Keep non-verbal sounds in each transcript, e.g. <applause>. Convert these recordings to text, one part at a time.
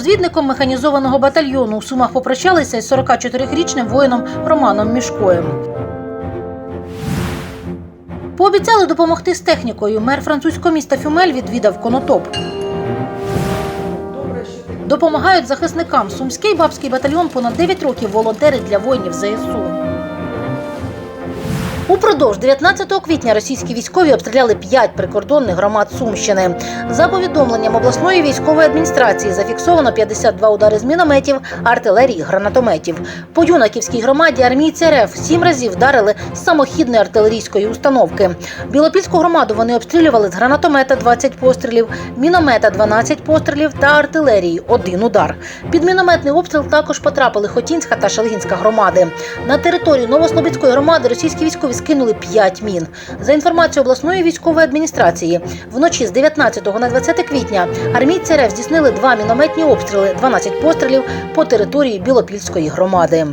розвідником механізованого батальйону. У Сумах попрощалися із 44-річним воїном Романом Мішкоєм. Пообіцяли допомогти з технікою. Мер французького міста Фюмель відвідав конотоп. Допомагають захисникам. Сумський бабський батальйон понад 9 років волонтерить для воїнів ЗСУ. Упродовж 19 квітня російські військові обстріляли 5 прикордонних громад Сумщини. За повідомленням обласної військової адміністрації зафіксовано 52 удари з мінометів, артилерії, гранатометів. По Юнаківській громаді армійці РФ сім разів вдарили з самохідної артилерійської установки. Білопільську громаду вони обстрілювали з гранатомета 20 пострілів, міномета 12 пострілів та артилерії один удар. Під мінометний обстріл також потрапили Хотінська та Шалгінська громади. На територію Новослобідської громади російські військові скинули 5 мін. За інформацією обласної військової адміністрації, вночі з 19 на 20 квітня армійці РФ здійснили два мінометні обстріли, 12 пострілів по території Білопільської громади.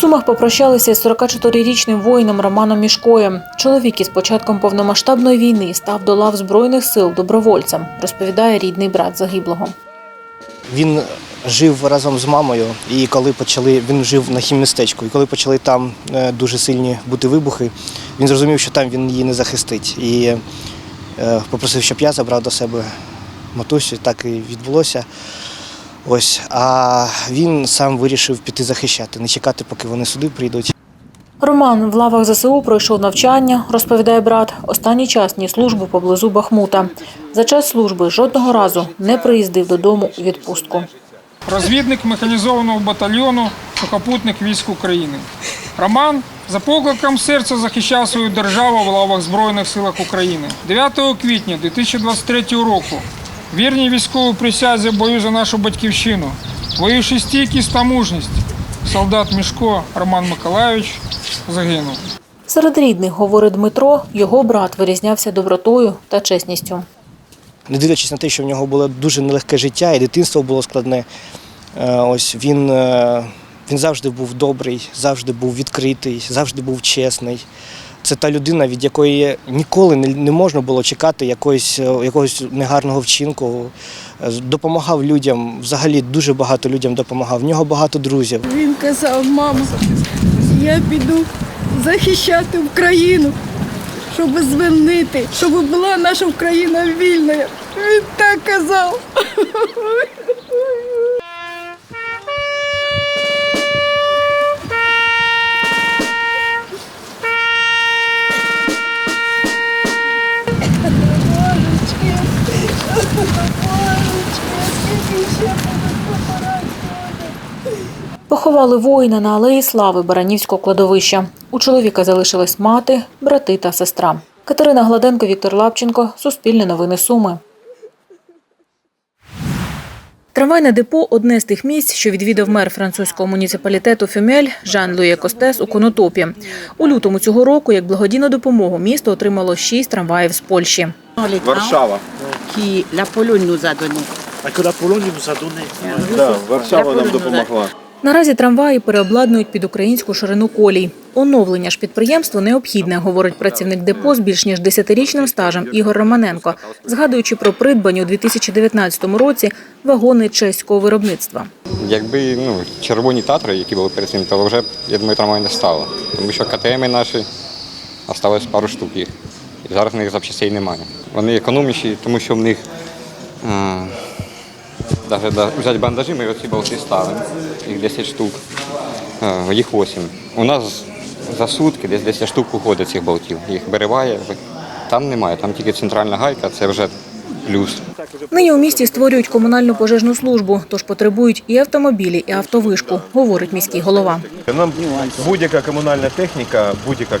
Сумах попрощалися з 44-річним воїном Романом Мішкоєм. Чоловік із початком повномасштабної війни став до лав Збройних сил добровольцем, розповідає рідний брат загиблого. Він жив разом з мамою, і коли почали, він жив на хіммістечку, і коли почали там е, дуже сильні бути вибухи, він зрозумів, що там він її не захистить. І е, попросив, щоб я забрав до себе матусю, так і відбулося. Ось, а він сам вирішив піти захищати, не чекати, поки вони сюди прийдуть. Роман в лавах ЗСУ пройшов навчання, розповідає брат. Останній час ніс службу поблизу Бахмута. За час служби жодного разу не приїздив додому у відпустку. розвідник механізованого батальйону сухопутних військ України. Роман за покликом серця захищав свою державу в лавах Збройних силах України. 9 квітня 2023 року вірні військовій присязі в бою за нашу батьківщину, виявивши стійкість та мужність, солдат Мішко Роман Миколайович загинув. Серед рідних, говорить Дмитро, його брат вирізнявся добротою та чесністю. не дивлячись на те, що в нього було дуже нелегке життя, і дитинство було складне. е, Ось він, е, він завжди був добрий, завжди був відкритий, завжди був чесний. Це та людина, від якої ніколи не, можна було чекати якогось, е, якогось негарного вчинку. Е, Допомагав людям, взагалі дуже багато людям допомагав. В нього багато друзів. Він казав, мамо, я піду захищати Україну, щоб звільнити, щоб була наша Україна вільною. Він так казав. <laughs> Поховали воїна на алеї слави Баранівського кладовища. У чоловіка залишились мати, брати та сестра. Катерина Гладенко, Віктор Лапченко, Суспільне новини Суми. Трамвайне депо одне з тих місць, що відвідав мер французького муніципалітету Фюмель Жан Лує Костес у Конотопі. У лютому цього року, як благодійну допомогу, місто отримало шість трамваїв з Польщі. Варшава. qui la Pologne nous a donné. Да, Варшава нам допомогла. Наразі трамваї переобладнують під українську ширину колій. Оновлення ж підприємства необхідне, говорить працівник депо з більш ніж 10-річним стажем Ігор Романенко, згадуючи про придбані у 2019 році вагони чеського виробництва. Якби ну, червоні татри, які були перед цим, то вже, я думаю, трамвай не стало. Тому що КТМ наші осталось пару штук їх. І зараз в них запчастей немає. Вони економніші, тому що в них а, навіть взять бандажи, бандажі, ми оці болти ставимо. Їх 10 штук, їх 8. У нас за сутки десь 10 штук уходить цих болтів. Їх береває. Там немає, там тільки центральна гайка, це вже. Нині у місті створюють комунальну пожежну службу, тож потребують і автомобілі, і автовишку, говорить міський голова. Нам будь-яка комунальна техніка, будь-яка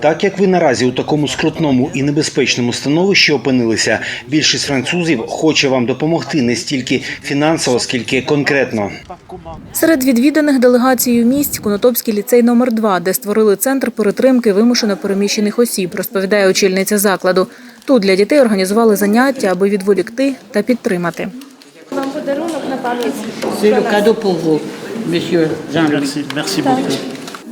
Так як ви наразі у такому скрутному і небезпечному становищі опинилися, більшість французів хоче вам допомогти не стільки фінансово, скільки конкретно. Серед відвіданих делегацією місць Конотопський ліцей номер 2 де створили центр перетримки вимушено переміщених осіб, розповідає очільниця закладу. Тут для дітей організували заняття, аби відволікти та підтримати. Вам подарунок на Jean-Louis.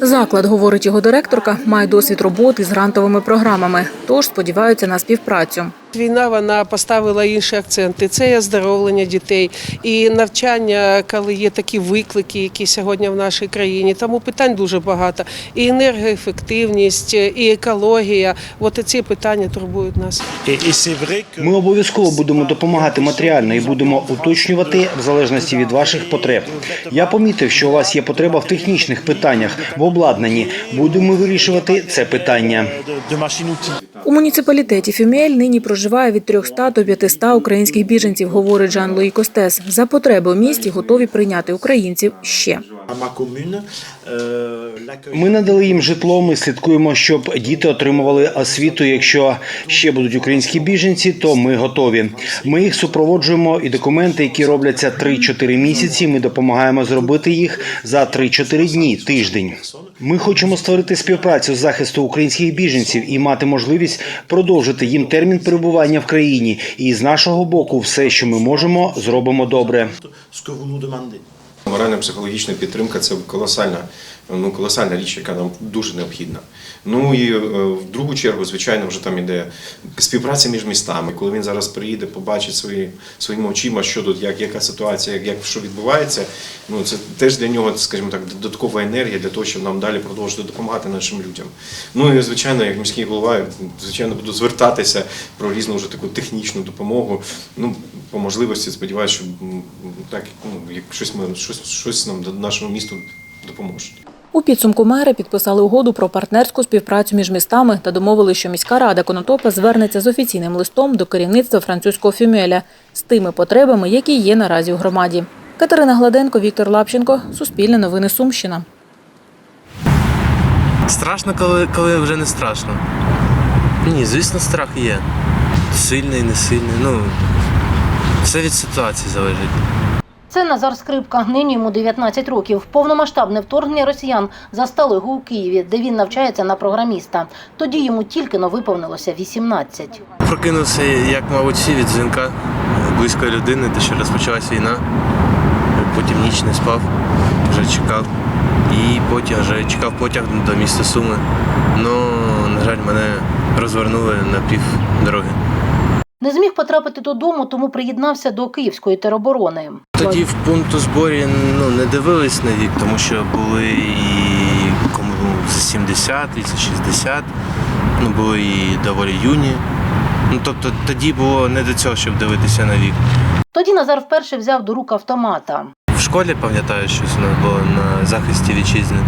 Заклад, говорить його директорка, має досвід роботи з грантовими програмами, тож сподіваються на співпрацю. Війна вона поставила інші акценти. Це і оздоровлення дітей, і навчання, коли є такі виклики, які сьогодні в нашій країні. Тому питань дуже багато. І енергоефективність, і екологія. От ці питання турбують нас. Ми обов'язково будемо допомагати матеріально і будемо уточнювати в залежності від ваших потреб. Я помітив, що у вас є потреба в технічних питаннях, в обладнанні. Будемо вирішувати це питання. У муніципалітеті Фюмель нині проживає від 300 до 500 українських біженців, говорить Жан-Луї Костес. За потреби у місті готові прийняти українців ще. Ми надали їм житло. Ми слідкуємо, щоб діти отримували освіту. Якщо ще будуть українські біженці, то ми готові. Ми їх супроводжуємо і документи, які робляться 3-4 місяці. Ми допомагаємо зробити їх за 3-4 дні, тиждень. Ми хочемо створити співпрацю з захисту українських біженців і мати можливість продовжити їм термін перебування в країні. І з нашого боку, все, що ми можемо, зробимо добре. Моральна психологічна підтримка це колосальна, ну колосальна річ, яка нам дуже необхідна. Ну і е, в другу чергу, звичайно, вже там іде співпраця між містами. Коли він зараз приїде, побачить свої, своїми очима, що тут, як, яка ситуація, як, що відбувається. Ну це теж для нього, скажімо так, додаткова енергія для того, щоб нам далі продовжити допомагати нашим людям. Ну і звичайно, як міський голова, звичайно, буду звертатися про різну вже таку технічну допомогу. Ну по можливості сподіваюся, що так ну, як щось ми щось, щось нам нашому місту допоможуть. У підсумку мери підписали угоду про партнерську співпрацю між містами та домовили, що міська рада Конотопа звернеться з офіційним листом до керівництва французького Фюмеля з тими потребами, які є наразі у громаді. Катерина Гладенко, Віктор Лапченко, Суспільне новини Сумщина. Страшно, коли, коли вже не страшно. Ні, звісно, страх є. Сильний, не сильний. Ну, все від ситуації залежить. Це Назар Скрипка. Нині йому 19 років. Повномасштабне вторгнення росіян застало його у Києві, де він навчається на програміста. Тоді йому тільки но виповнилося 18. Прокинувся, як, мабуть, всі від дзвінка близької людини, де що розпочалась війна. Потім ніч не спав, вже чекав. І потім вже чекав потяг до міста Суми. Ну, на жаль, мене розвернули на пів дороги. Не зміг потрапити додому, тому приєднався до київської тероборони. Тоді в пункту зборі ну, не дивились на вік, тому що були і кому за 70, і за 60, ну, були і доволі юні. Ну, тобто тоді було не до цього, щоб дивитися на вік. Тоді Назар вперше взяв до рук автомата. В школі пам'ятаю, щось у нас було на захисті вітчизни.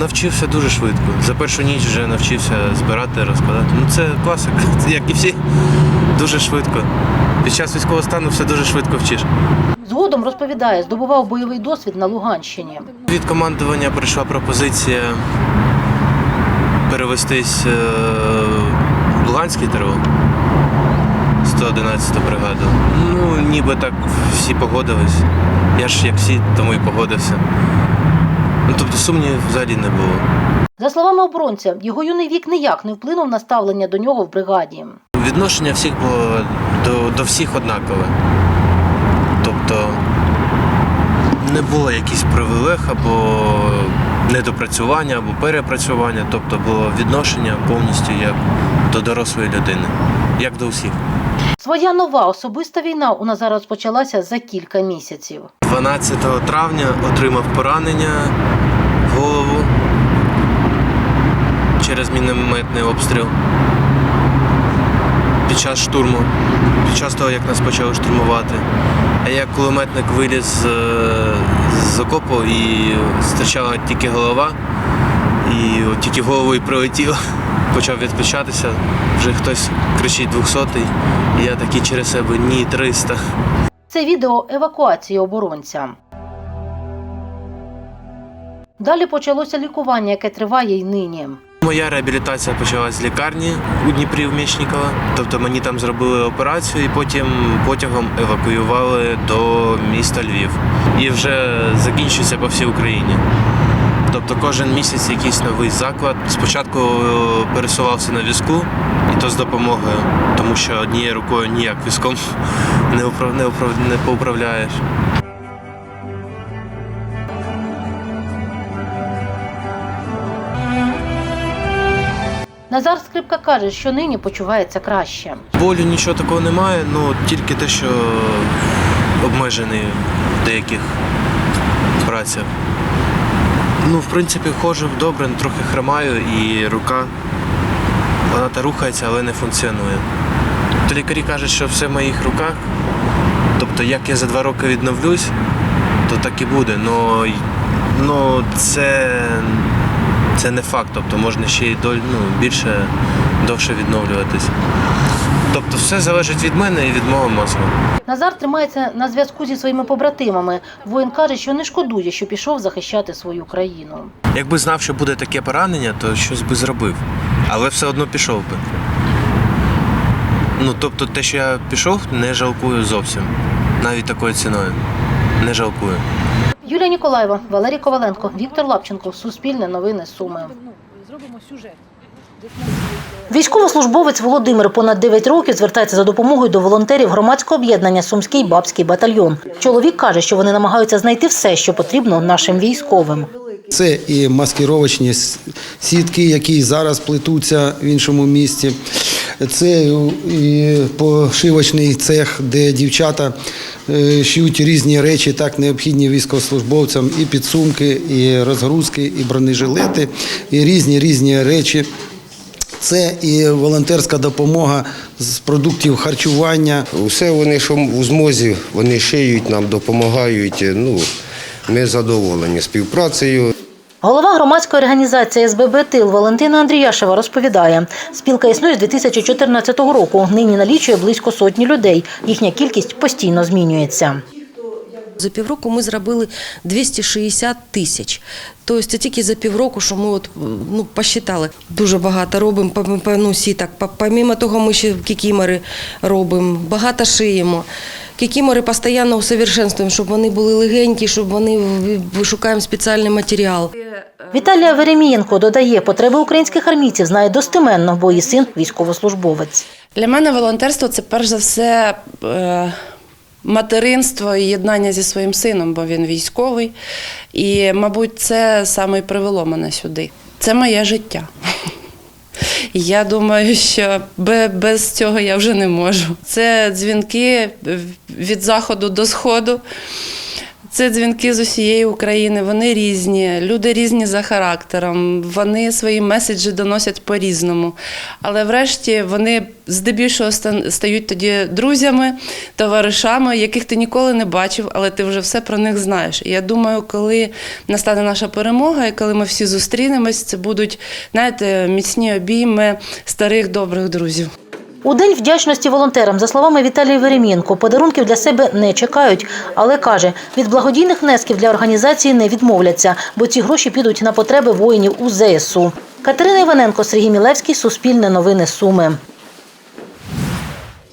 Навчився дуже швидко. За першу ніч вже навчився збирати, розкладати. Ну це класика, <laughs> як і всі. Дуже швидко. Під час військового стану все дуже швидко вчиш. Згодом розповідає, здобував бойовий досвід на Луганщині. Від командування прийшла пропозиція перевестись е, в Луганський ТРО, 111 бригаду. Ну, ніби так всі погодились. Я ж як всі, тому і погодився. Ну, тобто сумнівів взагалі не було. За словами оборонця, його юний вік ніяк не вплинув на ставлення до нього в бригаді. Відношення всіх було до, до всіх однакове. Тобто не було якихось привилег або недопрацювання, або перепрацювання. Тобто було відношення повністю як до дорослої людини, як до всіх. Своя нова особиста війна у Назара розпочалася за кілька місяців. 12 травня отримав поранення в голову через мінометний обстріл під час штурму, під час того, як нас почали штурмувати. А як кулеметник виліз з, з окопу і стирчала тільки голова, і тільки в голову і прилетіло. <laughs> Почав відпечатися, вже хтось кричить 200-й, і я такий через себе ні 300. Це відео евакуації оборонця. Далі почалося лікування, яке триває й нині. Моя реабілітація почалась з лікарні у Дніпрі в Мічникова. Тобто мені там зробили операцію і потім потягом евакуювали до міста Львів. І вже закінчується по всій Україні. Тобто кожен місяць якийсь новий заклад. Спочатку е, пересувався на візку, і то з допомогою, тому що однією рукою ніяк візком <laughs> не управ... не, управ... не поуправляєш. Назар Скрипка каже, що нині почувається краще. Болю нічого такого немає, ну тільки те, що обмежений в деяких працях. Ну, в принципі, ходжу добре, трохи хромаю і рука. Вона та рухається, але не функціонує. То лікарі кажуть, що все в моїх руках. Тобто, як я за два роки відновлюсь, то так і буде. Но, ну, це, це не факт. Тобто можна ще й ну, більше довше відновлюватись. Тобто все залежить від мене і від мого мозку. Назар тримається на зв'язку зі своїми побратимами. Воїн каже, що не шкодує, що пішов захищати свою країну. Якби знав, що буде таке поранення, то щось би зробив. Але все одно пішов би. Ну, тобто те, що я пішов, не жалкую зовсім. Навіть такою ціною. Не жалкую. Юлія Ніколаєва, Валерій Коваленко, Віктор Лапченко. Суспільне новини Суми. Військовослужбовець Володимир понад 9 років звертається за допомогою до волонтерів громадського об'єднання Сумський бабський батальйон. Чоловік каже, що вони намагаються знайти все, що потрібно нашим військовим. Це і маскировочні сітки, які зараз плетуться в іншому місті. Це і пошивочний цех, де дівчата е, шиють різні речі, так необхідні військовослужбовцям, і підсумки, і розгрузки, і бронежилети, і різні різні речі. Це і волонтерська допомога з продуктів харчування. Усе вони, що у змозі, вони шиють нам, допомагають. Ну, ми задоволені співпрацею. Голова громадської організації СББ Тил Валентина Андріяшева розповідає, спілка існує з 2014 року. Нині налічує близько сотні людей. Їхня кількість постійно змінюється. За півроку ми зробили 260 тисяч. Тобто це тільки за півроку, що ми от, ну, посчитали. Дуже багато робимо ну, сіток. По- Помимо того, ми ще кікімори робимо, багато шиємо. Кікімори постійно усовершенствуємо, щоб вони були легенькі, щоб вони шукаємо спеціальний матеріал. Віталія Веремієнко додає, потреби українських армійців знає достеменно, бо її син військовослужбовець. Для мене волонтерство це перш за все е, материнство і єднання зі своїм сином, бо він військовий. І, мабуть, це саме і привело мене сюди. Це моє життя. Я думаю, що без цього я вже не можу. Це дзвінки від заходу до сходу. Це дзвінки з усієї України. Вони різні, люди різні за характером. Вони свої меседжі доносять по-різному. Але врешті вони здебільшого стають тоді друзями, товаришами, яких ти ніколи не бачив, але ти вже все про них знаєш. І я думаю, коли настане наша перемога, і коли ми всі зустрінемось, це будуть, знаєте, міцні обійми старих добрих друзів. У день вдячності волонтерам, за словами Віталія Веремієнко, подарунків для себе не чекають, але каже, від благодійних внесків для організації не відмовляться, бо ці гроші підуть на потреби воїнів у ЗСУ. Катерина Іваненко, Сергій Мілевський, Суспільне новини Суми.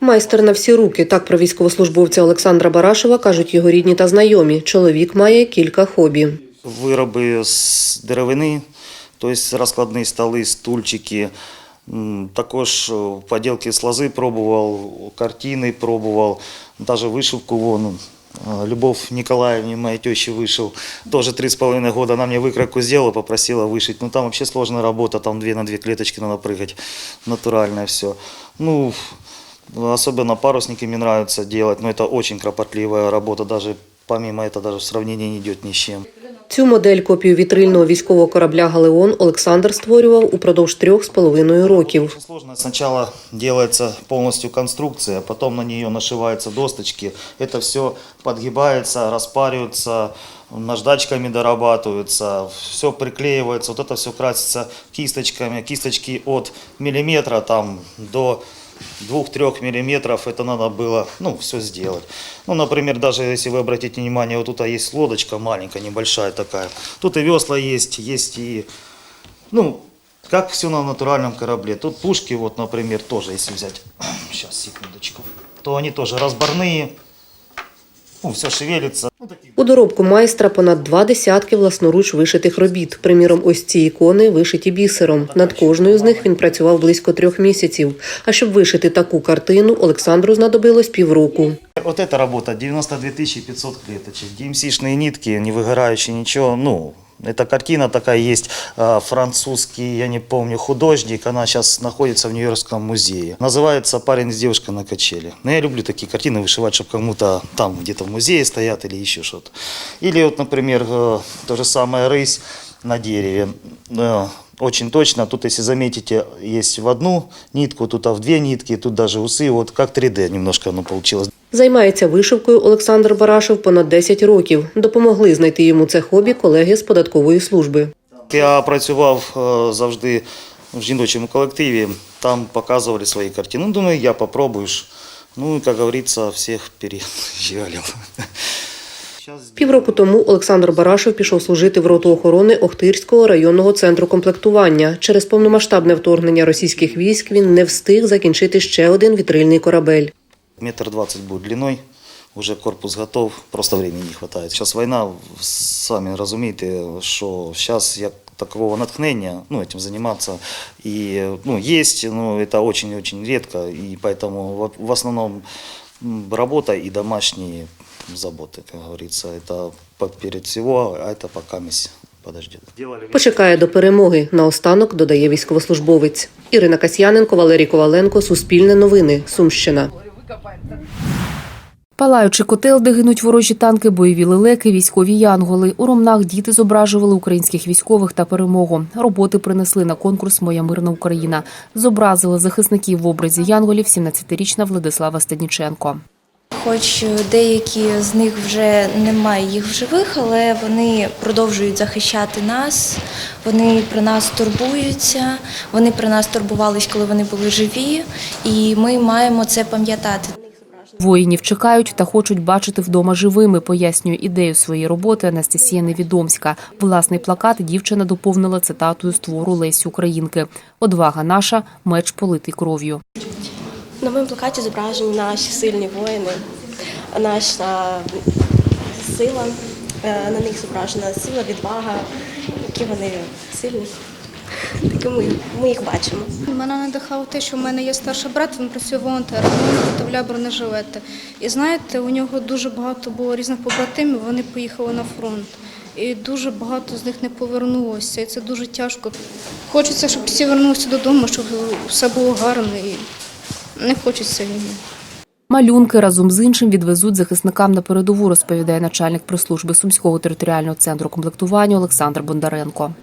Майстер на всі руки. Так про військовослужбовця Олександра Барашева кажуть його рідні та знайомі. Чоловік має кілька хобі. вироби з деревини, тобто розкладні столи, стульчики. Також поділки з лози пробував, картини пробував, навіть вишивку вон. Любовь Николаевне, моей тещи, вышел. Тоже три с половиной года. Она мне выкройку сделала, попросила вышить. Ну, там вообще сложная работа, там две на две клеточки надо прыгать. Натуральное все. Ну, особенно парусники мне нравится делать, но это очень кропотливая работа. Даже помимо этого, даже в сравнении не идет ни с чем. Цю модель копію вітрильного військового корабля Галеон Олександр створював упродовж трьох з половиною років. Сложно. Сначала делается полностью конструкция, потом на нее нашиваются досточки. Это все подгибается, распаривается, наждачками дорабатывается, все приклеивается, вот это все красится кисточками. Кисточки от миллиметра там до 2-3 миллиметров это надо было, ну, все сделать. Ну, например, даже если вы обратите внимание, вот тут есть лодочка маленькая, небольшая такая. Тут и весла есть, есть и, ну, как все на натуральном корабле. Тут пушки, вот, например, тоже, если взять, <clears throat> сейчас, секундочку, то они тоже разборные, ну, все шевелится. У доробку майстра понад два десятки власноруч вишитих робіт. Приміром, ось ці ікони вишиті бісером. Над кожною з них він працював близько трьох місяців. А щоб вишити таку картину, Олександру знадобилось півроку. Вот эта работа, 92 500 клеточек, DMC-шные нитки, не выгорающие, ничего, ну, Эта картина такая есть, э, французский, я не помню, художник, она сейчас находится в Нью-Йоркском музее. Называется «Парень с девушкой на качели». Но я люблю такие картины вышивать, чтобы кому-то там где-то в музее стоят или еще что-то. Или вот, например, э, то же самое «Рысь» на дереве. Очень точно, тут, если заметите, есть в одну нитку, тут а в две нитки, тут даже усы, вот как 3D немножко оно получилось. Займається вишивкою Олександр Барашев понад 10 років. Допомогли знайти йому це хобі колеги з податкової служби. Я працював е, завжди в жіночому колективі, там показували свої картини. Ну, думаю, я попробую. Ну, як говориться, всіх пережалив. Півроку тому Олександр Барашев пішов служити в роту охорони Охтирського районного центру комплектування. Через повномасштабне вторгнення російських військ він не встиг закінчити ще один вітрильний корабель. Метр двадцать будет длиной, уже корпус готов, просто времени не хватает. Сейчас война, самі розумієте, що зараз як такого натхнення, ну, этим заниматься, и, ну, есть, но это очень-очень редко, и поэтому в, в основном м, работа и домашние заботы, как говорится, это по- перед всего, а это пока мисс подождет. Почекає до перемоги. Наостанок додає військовослужбовець. Ірина Касьяненко, Валерій Коваленко, Суспільне новини, Сумщина. Палаючи котел, де гинуть ворожі танки, бойові лелеки, військові янголи. У ромнах діти зображували українських військових та перемогу. Роботи принесли на конкурс Моя мирна Україна. Зобразили захисників в образі янголів 17-річна Владислава Стадніченко. Хоч деякі з них вже немає їх в живих, але вони продовжують захищати нас. Вони про нас турбуються. Вони про нас турбувались, коли вони були живі, і ми маємо це пам'ятати. Воїнів чекають та хочуть бачити вдома живими, пояснює ідею своєї роботи Анастасія Невідомська. Власний плакат дівчина доповнила цитатою з твору Лесі Українки «Одвага наша, меч политий кров'ю». На моєму плакаті зображені наші сильні воїни, наша сила. Е, На них зображена сила, відвага, які вони сильні. Такими ми їх бачимо. Мене надихало те, що в мене є старший брат, він працює волонтером, він виготовляє бронежилети. І знаєте, у нього дуже багато було різних побратимів, вони поїхали на фронт. І дуже багато з них не повернулося. І це дуже тяжко. Хочеться, щоб всі вернулися додому, щоб все було гарно і не хочеться війни. Малюнки разом з іншим відвезуть захисникам на передову, розповідає начальник прес-служби Сумського територіального центру комплектування Олександр Бондаренко.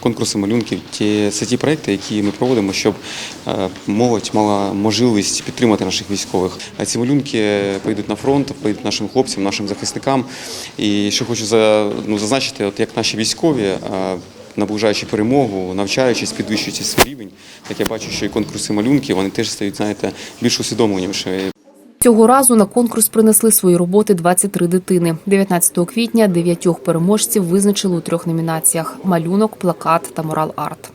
Конкурси малюнків ті це ті проекти, які ми проводимо, щоб е, молодь мала можливість підтримати наших військових. А ці малюнки поїдуть на фронт, поїдуть нашим хлопцям, нашим захисникам. І що хочу за, ну, зазначити, от як наші військові. е, Наближаючи перемогу, навчаючись, підвищуючи свій рівень, так я бачу, що і конкурси малюнки вони теж стають, знаєте, більш усвідомленішими. Цього разу на конкурс принесли свої роботи 23 дитини. 19 квітня дев'ятьох переможців визначили у трьох номінаціях: малюнок, плакат та морал арт.